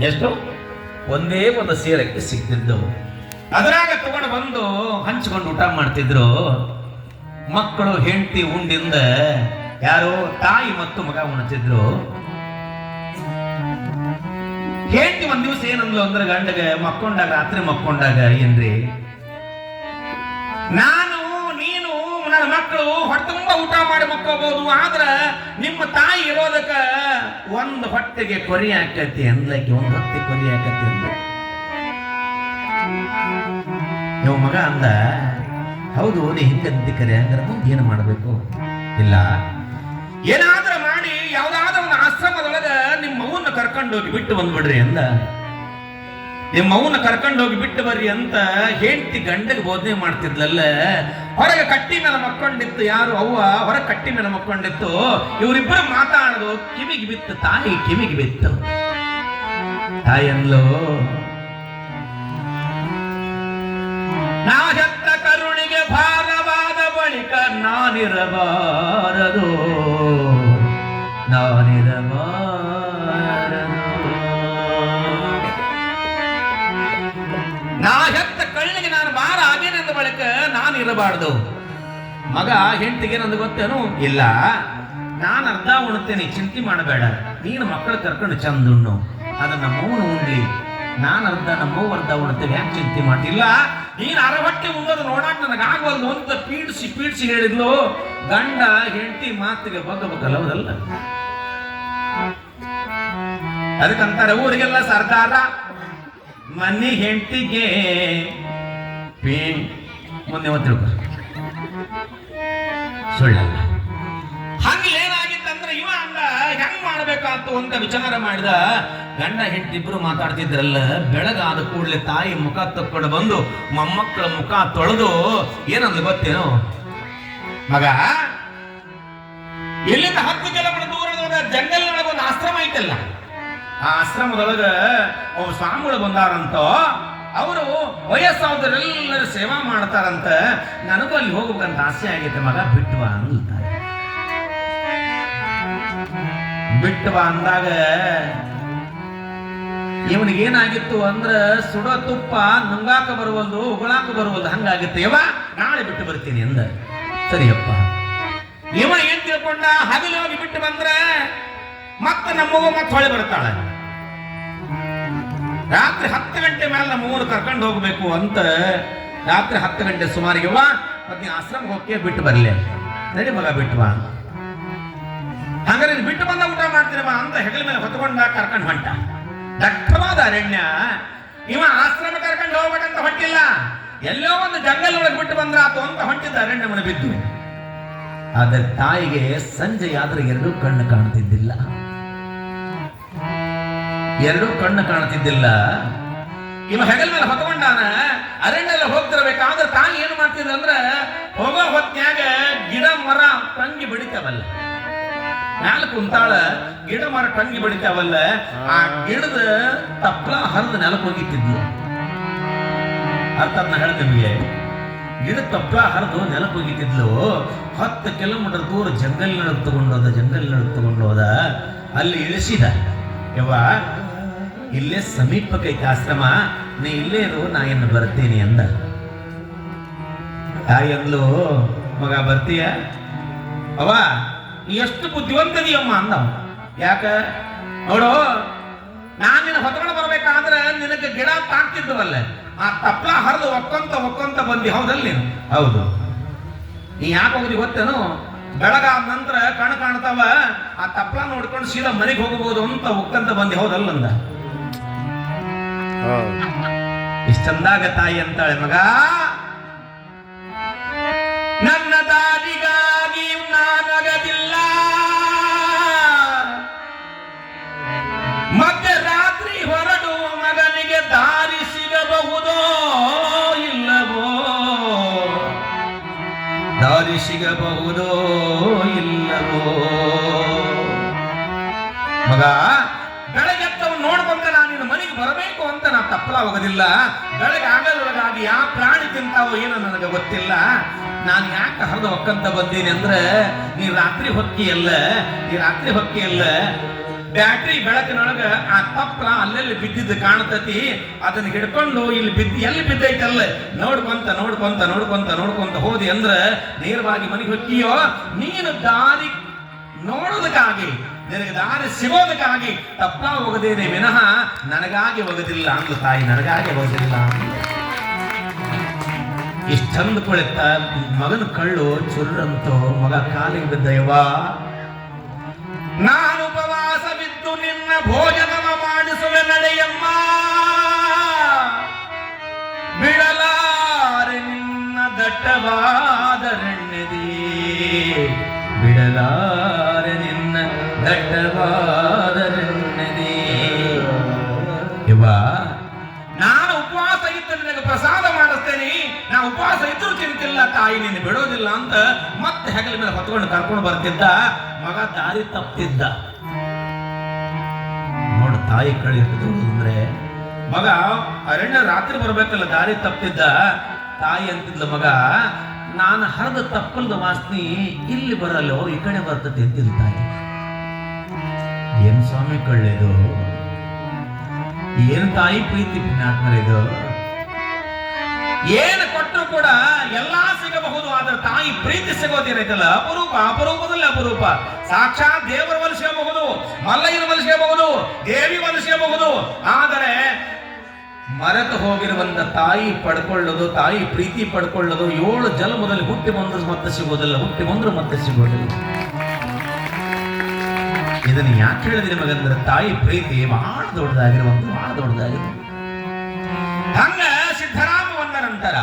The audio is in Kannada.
ಎಷ್ಟು? ಒಂದೇ ಒಂದು ಸೇರಕ್ಕೆ ಸಿಗ್ತಿದ್ದವು ಅದರಾಗ ತಗೊಂಡು ಬಂದು ಹಂಚ್ಕೊಂಡು ಊಟ ಮಾಡ್ತಿದ್ರು. ಮಕ್ಕಳು ಹೆಂಡತಿ ಉಂಡಿಂದ ಯಾರು ತಾಯಿ ಮತ್ತು ಮಗ ಉಣ್ತಿದ್ರು. ಹೆಂಡತಿ ಒಂದ್ ದಿವಸ ಏನಂದ್ಲು ಅಂದ್ರೆ ಗಂಡಗೆ ಮಕ್ಕೊಂಡಾಗ, ರಾತ್ರಿ ಮಕ್ಕೊಂಡಾಗ ಏನ್ರಿ? ನೀನು ನನ್ನ ಮಕ್ಕಳು ಹೊಟ್ಟೆ ತುಂಬ ಊಟ ಮಾಡಿ ಮಕ್ಕೋಬಹುದು ಆದ್ರ ನಿಮ್ಮ ತಾಯಿ ಇರೋದಕ್ಕ ಒಂದ್ ಹೊಟ್ಟೆಗೆ ಕೊರಿ ಹಾಕತಿ ಅಂದ್ಲಕ್ಕೆ ಒಂದ್ ಹೊಟ್ಟೆ ಕೊರಿ ಆಕತಿ ಅಂದ ನೀವು ಮಗ ಅಂದ, ಹೌದು, ನೀ ಹಿಂಗಂದಿ ಕರೆ ಹಂಗಾರೆ ಮುಂದೆ ಏನು ಮಾಡಬೇಕು? ಇಲ್ಲ. ಏನಾದ್ರೂ ಮಾಡಿ, ಯಾವ್ದಾದ್ರೂ ಒಂದು ಆಶ್ರಮದೊಳಗ ನಿಮ್ಮ ಮಗುವನ್ನು ಕರ್ಕೊಂಡು ಹೋಗಿ ಬಿಟ್ಟು ಬಂದ್ಬಿಡ್ರಿ ಅಂದ. ನಿಮ್ಮ ಮಗುನ ಕರ್ಕೊಂಡು ಹೋಗಿ ಬಿಟ್ಟು ಬರ್ರಿ ಅಂತ ಹೇಳ್ತಿ ಗಂಡಗೆ ಬೋಧನೆ ಮಾಡ್ತಿದ್ಲಲ್ಲ, ಹೊರಗೆ ಕಟ್ಟಿ ಮೇಲೆ ಮಕ್ಕೊಂಡಿತ್ತು ಯಾರು? ಅವ್ವ, ಹೊರಗೆ ಕಟ್ಟಿ ಮೇಲೆ ಮಕ್ಕೊಂಡಿತ್ತು. ಇವರಿಬ್ಬರು ಮಾತಾಡೋದು ಕಿವಿಗೆ ಬಿತ್ತು, ತಾಯಿ ಕಿವಿಗೆ ಬಿತ್ತು. ತಾಯಿ ನಾ ಹೆತ್ತ ಕರುಣಿಗೆ ಭಾರವಾದ ಬಳಿಕ ನಾನಿರಬಾರದು ನಾನಿರಬಾರದು. ನಾ ಹೆತ್ತ ಕಳ್ಳಿಗೆ ನಾನು ಬಾರ ಆಗೇನೆಂದ ಬಳಿಕ ನಾನು ಇರಬಾರ್ದು. ಮಗ ಹೆಂಡತಿಗೆ ನಂದು ಗೊತ್ತೇನು? ಇಲ್ಲ. ನಾನು ಅರ್ಧ ಉಣ್ತೇನೆ, ಚಿಂತೆ ಮಾಡಬೇಡ. ನೀನು ಮಕ್ಕಳು ಕರ್ಕೊಂಡು ಚಂದ ಉಣ್ಣು. ಅದು ನಮ್ಮವನು ಉಣ್ಲಿ ನಾನು ಅರ್ಧ, ನಮ್ಮವ್ವ ಅರ್ಧ ಉಣ್ತೇವೆ, ಯಾಕೆ ಚಿಂತೆ ಮಾಡಿಲ್ಲ ನೀನು ಅರವಟ್ಟೆ ಉಣ್ಣೋದು ನನಗೆ ಆಗವಲ್ದು ಅಂತ ಪೀಡಿಸಿ ಪೀಡಿಸಿ ಹೇಳಿದ್ಲು. ಗಂಡ ಹೆಂಡತಿ ಮಾತಿಗೆ ಬಗ್ಗಬೇಕಲ್ಲ ಹೌದಲ್ಲ ಅದಕ್ಕಂತಾರೆ ಊರಿಗೆಲ್ಲ ಸರ್ದಾರ ಮನಿ ಹೆಂಟಿಗೆ ಪೇ ಮುಂದೆ ಒಂದು ತಿಳ್ಕೊ. ಸುಳ್ಳಲ್ಲ ಹಂಗೆ ಏನಾಗಿತ್ತಂದ್ರೆ ಇವ ಅಂದ, ಹೆಂಗ್ ಮಾಡ್ಬೇಕಂತ ಅಂತ ವಿಚಾರ ಮಾಡಿದ. ಗಂಡ ಹೆಂಡತಿಬ್ರು ಮಾತಾಡ್ತಿದ್ರಲ್ಲ, ಬೆಳಗಾದ ಕೂಡಲೇ ತಾಯಿ ಮುಖ ತಕ್ಕೊಂಡು ಬಂದು ಮೊಮ್ಮಕ್ಕಳ ಮುಖ ತೊಳೆದು ಏನಂದ್ರೆ ಗೊತ್ತೇನು? ಮಗ, ಎಲ್ಲಿಂದ ಹತ್ತು ಕಿಲೋಮೀಟರ್ ದೂರ ಜಂಗಲ್ನೊಳಗ ಒಂದು ಆಶ್ರಮ ಐತಲ್ಲ. ಆ ಆಶ್ರಮದೊಳಗ ಒಬ್ಬ ಸ್ವಾಮಿಗಳು ಬಂದಾರಂತ. ಅವರು ವಯಸ್ಸಾದರೆಲ್ಲರೂ ಸೇವಾ ಮಾಡ್ತಾರಂತ. ನನಗೂ ಅಲ್ಲಿ ಹೋಗ್ಬೇಕಂತ ಆಸೆ ಆಗೈತೆ, ಮಗ. ಬಿಟ್ವಾ ಅಂತಾರೆ ಬಿಟ್ಟು ಬಾ ಅಂದಾಗ ಇವನಿಗೆ ಏನಾಗಿತ್ತು ಅಂದ್ರ ಸುಡ ತುಪ್ಪ ನುಂಗಾಕ ಬರುವುದು ಉಗುಳಾಕ ಬರುವುದು ಹಂಗಾಗಿತ್ತು. ಯವ ನಾಳೆ ಬಿಟ್ಟು ಬರ್ತೀನಿ ಅಂದ. ಸರಿಯಪ್ಪ. ಇವ ಏನ್ ತಿಳ್ಕೊಂಡ? ಹಗಲು ಹೋಗಿ ಬಿಟ್ಟು ಬಂದ್ರೆ ಮತ್ತೆ ನಮ್ಮವ್ವ ಮತ್ತೆ ಹೊಳೆ ಬರ್ತಾಳೆ. ರಾತ್ರಿ ಹತ್ತು ಗಂಟೆ ಮೇಲೆ ನಮ್ಮವ್ವನ ಕರ್ಕೊಂಡು ಹೋಗಬೇಕು ಅಂತ ರಾತ್ರಿ ಹತ್ತು ಗಂಟೆ ಸುಮಾರಿಗೆ ವಾ ಮತ್ತೆ ಆಶ್ರಮ ಹೋಗಿ ಬಿಟ್ಟು ಬರಲಿ ನಡಿ ಮಗ, ಬಿಟ್ಟು ಬಾ. ನೀನ್ ಬಿಟ್ಟು ಬಂದ ಊಟ ಮಾಡ್ತೀನಿ ಅಂತ ಹೆಗಲ ಮೇಲೆ ಹೊತ್ಕೊಂಡ ಕರ್ಕೊಂಡು ಹೊಂಟ. ದಟ್ಟವಾದ ಅರಣ್ಯ. ಇವ ಆಶ್ರಮ ಕರ್ಕೊಂಡು ಹೋಗ್ಬೇಕಂತ ಹೊಟ್ಟಿಲ್ಲ ಎಲ್ಲೋ ಒಂದು ಜಂಗಲ್ ಒಳಗೆ ಬಿಟ್ಟು ಬಂದ್ರ ಆತು ಅಂತ ಹೊಂಟಿದ್ದ ಅರಣ್ಯವನ್ನು ಬಿದ್ದು ಆದರೆ ತಾಯಿಗೆ ಸಂಜೆ ಆದ್ರೆ ಎರಡೂ ಕಣ್ಣು ಕಾಣ್ತಿದ್ದಿಲ್ಲ. ಎರಡೂ ಕಣ್ಣು ಕಾಣ್ತಿದ್ದಿಲ್ಲ. ಇವ ಹೆಗಲ್ ಮೇಲೆ ಹೊತ್ಕೊಂಡಾನ ಅರಣ್ಯ ಹೋಗ್ತಿರ್ಬೇಕಾದ್ರೆ ತಾನು ಏನು ಮಾಡ್ತಿದ್ದ ಅಂದ್ರೆ, ಹೋಗೋ ಹೊತ್ನ್ಯಾಗ ಗಿಡ, ಮರ, ತಂಗಿ ಬಿಡಿತಾವಲ್ಲ. ಮ್ಯಾಲ ಕುಂತಾಳ, ಗಿಡ, ಮರ ಟಂಗಿ ಬಿಡಿತಾವಲ್ಲ, ಆ ಗಿಡದ ತಪ್ಪಲ ಹರಿದು ನೆಲಕ್ಕೆ ಹೋಗಿತ್ತಿದ್ಲು ಅರ್ಥ ಅದನ್ನ ಹೇಳ್ದೆ ನಿಮಗೆ? ಗಿಡ ತಪ್ಪಲ ಹರಿದು ನೆಲಕ್ಕೆ ಹೋಗಿತ್ತಿದ್ಲು ಹತ್ತು ಕಿಲೋಮೀಟರ್ ದೂರ ಜಂಗಲ್ ನಡಕ್ ತಗೊಂಡೋದ, ಜಂಗಲ್ ನಡಕ್ ತಗೊಂಡೋದ. ಅಲ್ಲಿ ಇಳಿಸಿದ. ಯವ್ವ ಇಲ್ಲೇ ಸಮೀಪಕ್ಕೈತೆ ಆಶ್ರಮ. ನೀ ಇಲ್ಲೇ ಇರು, ನಾ ಏನು ಬರ್ತೀನಿ ಅಂದ. ತಾಯಿ ಅಂದ್ಲು ಮಗ ಬರ್ತೀಯ? ಅವ ಎಷ್ಟು ಬುದ್ಧಿವಂತದಿಯಮ್ಮ ಅಂದ. ಯಾಕ? ನೋಡು, ನಾನು ನಿನ್ನ ಹೊತ್ಕೊಂಡು ಬರ್ಬೇಕಾದ್ರೆ ನಿನಗೆ ಗಿಡ ತಾಕ್ತಿದ್ದವಲ್ಲ ಆ ತಪ್ಲ ಹರಿದು ಒಕ್ಕೊಂತ ಒಕ್ಕೊಂತ ಬಂದಿ. ಹೌದಲ್ಲ ನೀನು? ಹೌದು. ನೀ ಯಾಕೆ ಹೋಗ್ರಿ ಗೊತ್ತೇನು? ಬೆಳಗಾದ ನಂತರ ಕಣ್ ಕಾಣ್ತಾವ, ಆ ತಪ್ಲ ನೋಡ್ಕೊಂಡು ಸೀದಾ ಮನೆಗೆ ಹೋಗಬಹುದು ಅಂತ ಒಕ್ಕಂತ ಬಂದಿ. ಹೌದಲ್ಲ ಅಂದ. ಇಷ್ಟಂದಾಗ ತಾಯಿ ಅಂತಾಳೆ ಮಗ. ನನ್ನ ದಾರಿಗಾಗಿ ನಾನಗದಿಲ್ಲ ಮಧ್ಯರಾತ್ರಿ ಹೊರಡು ಮಗನಿಗೆ ದಾರಿ ಸಿಗಬಹುದೋ ಇಲ್ಲವೋ? ದಾರಿ ಸಿಗಬಹುದೋ ಇಲ್ಲವೋ? ಮಗ ಬೆಳಗ್ಗೆತ್ತವ್ ನೋಡ್ಕೊಂಡ ನಾನು ನಿನ್ನ ಮನೆಗೆ ಬರಬೇಕು ಅಂತ ನಾ ತಪ್ಪಲ ಹೋಗೋದಿಲ್ಲ ಬೆಳಗ್ಗೆ ಆಗಲೊಳಗಾಗಿ ಯಾವ ಪ್ರಾಣಿ ತಿಂತಾವೋ ಏನೋ ನನಗೆ ಗೊತ್ತಿಲ್ಲ. ನಾನು ಯಾಕೆ ಹರಿದು ಹೊಕ್ಕಂತ ಬಂದೀನಿ ಅಂದ್ರೆ, ನೀ ರಾತ್ರಿ ಹೊಕ್ಕಿಯಲ್ಲ ನೀ ರಾತ್ರಿ ಹೊಕ್ಕಿಯಲ್ಲ ಬ್ಯಾಟ್ರಿ ಬೆಳಕಿನೊಳಗ ಆ ತಪ್ಪಲ ಅಲ್ಲೆಲ್ಲಿ ಬಿದ್ದಿದ್ದು ಕಾಣತತಿ. ಅದನ್ನ ಹಿಡ್ಕೊಂಡು ಇಲ್ಲಿ ಬಿದ್ದು, ಎಲ್ಲಿ ಬಿದ್ದೈತಲ್ಲ ನೋಡ್ಕೊಂತ ನೋಡ್ಕೊಂತ ನೋಡ್ಕೊಂತ ನೋಡ್ಕೊಂತ ಹೋದಿ ಅಂದ್ರ ನೇರವಾಗಿ ಮನೆಗೆ ಹೊಕ್ಕಿಯೋ ನೀನು ದಾರಿ ನೋಡೋದಕ್ಕಾಗಿ. ನಿನಗೆ ದಾರಿ ಸಿಗೋದಕ್ಕಾಗಿ ತಪ್ಪ ಒಗದೇನೆ ವಿನಃ ನನಗಾಗಿ ಒಗದಿಲ್ಲ ಅಂದ್ಲು ತಾಯಿ, ನನಗಾಗಿ ಒಗದಿಲ್ಲ ಇಷ್ಟ ಚಂದ ಕುಳಿತ ಮಗನ ಕಳ್ಳು ಚುರ್ರಂತೋ ಮಗ ಕಾಲಿಗೆ ದೈವ ನಾನು ಉಪವಾಸ ಬಿದ್ದು ನಿನ್ನ ಭೋಜನವ ಮಾಡಿಸುವೆ ನಡೆಯಮ್ಮ ಬಿಡಲಾರೆ ನಿನ್ನ ದಟ್ಟವಾದರಣ್ಯದಿ ದಟ್ಟವಾದರಣ್ಯದಿ ಇವ ನಾನು ಉಪವಾಸ ಇದ್ದು ನಿನಗೆ ಪ್ರಸಾದ ಮಾಡಿಸ್ತೇನೆ. ನಾ ಉಪವಾಸ ಇದ್ರೂ ತಿಂತಿಲ್ಲ ತಾಯಿ ನಿನ್ನ ಬಿಡೋದಿಲ್ಲ ಅಂತ ಮತ್ತೆ ಹೆಗಲ ಮೇಲೆ ಹೊತ್ಕೊಂಡು ಕರ್ಕೊಂಡು ಬರ್ತಿದ್ದ. ಮಗ ದಾರಿ ತಪ್ಪಿದ್ದ. ನೋಡು ತಾಯಿ ಕಳಿರ್ತದೆ ಅಂದ್ರೆ. ಮಗ ಅರಣ್ಯ ರಾತ್ರಿ ಬರ್ಬೇಕಲ್ಲ ದಾರಿ ತಪ್ಪಿದ್ದ. ತಾಯಿ ಅಂತಿದ್ಲ ಮಗ ನಾನು ಹರಿದ ತಪ್ಪಲ್ದ ವಾಸನಿ ಇಲ್ಲಿ ಬರಲ್ಲೋ ಈ ಕಡೆ ಬರ್ತದೆ ಅಂತಿದ್ದ ತಾಯಿ. ಸ್ವಾಮಿ ಕಳ್ಳೆದು ಏನು ತಾಯಿ ಪ್ರೀತಿ ಪುಣ್ಯಾತ್ಮರಿದು ಏನು ಕೊಟ್ಟರು ಕೂಡ ಎಲ್ಲಾ ಸಿಗಬಹುದು, ಆದ್ರೆ ತಾಯಿ ಪ್ರೀತಿ ಸಿಗೋದಿರೈತಲ್ಲ ಅಪರೂಪ ಅಪರೂಪದಲ್ಲಿ ಅಪರೂಪ. ಸಾಕ್ಷಾತ್ ದೇವರ ಮನುಷ್ಯಬಹುದು ಮಲ್ಲಯ್ಯನ ಮನುಷ್ಯಬಹುದು ದೇವಿ ಮನುಷ್ಯಬಹುದು ಆದರೆ ಮರೆತು ಹೋಗಿರುವಂತ ತಾಯಿ ಪಡ್ಕೊಳ್ಳೋದು, ತಾಯಿ ಪ್ರೀತಿ ಪಡ್ಕೊಳ್ಳೋದು, ಏಳು ಜನ್ಮದಲ್ಲಿ ಹುಟ್ಟಿ ಬಂದ್ರು ಮತ್ತೆ ಸಿಗೋದಿಲ್ಲ, ಹುಟ್ಟಿ ಬಂದ್ರೆ ಮತ್ತೆ ಸಿಗೋದಿಲ್ಲ. ಇದನ್ನ ಯಾಕೆ ಹೇಳಿದ್ರೆ ನಿಮಗಂದ್ರೆ ತಾಯಿ ಪ್ರೀತಿ ಬಹಳ ದೊಡ್ಡದಾಗಿರುವಂತ ಬಹಳ ದೊಡ್ಡದಾಗಿದೆ. ಹಂಗ ಸಿದ್ಧರಾಮ ಒಂದ ನಂತರ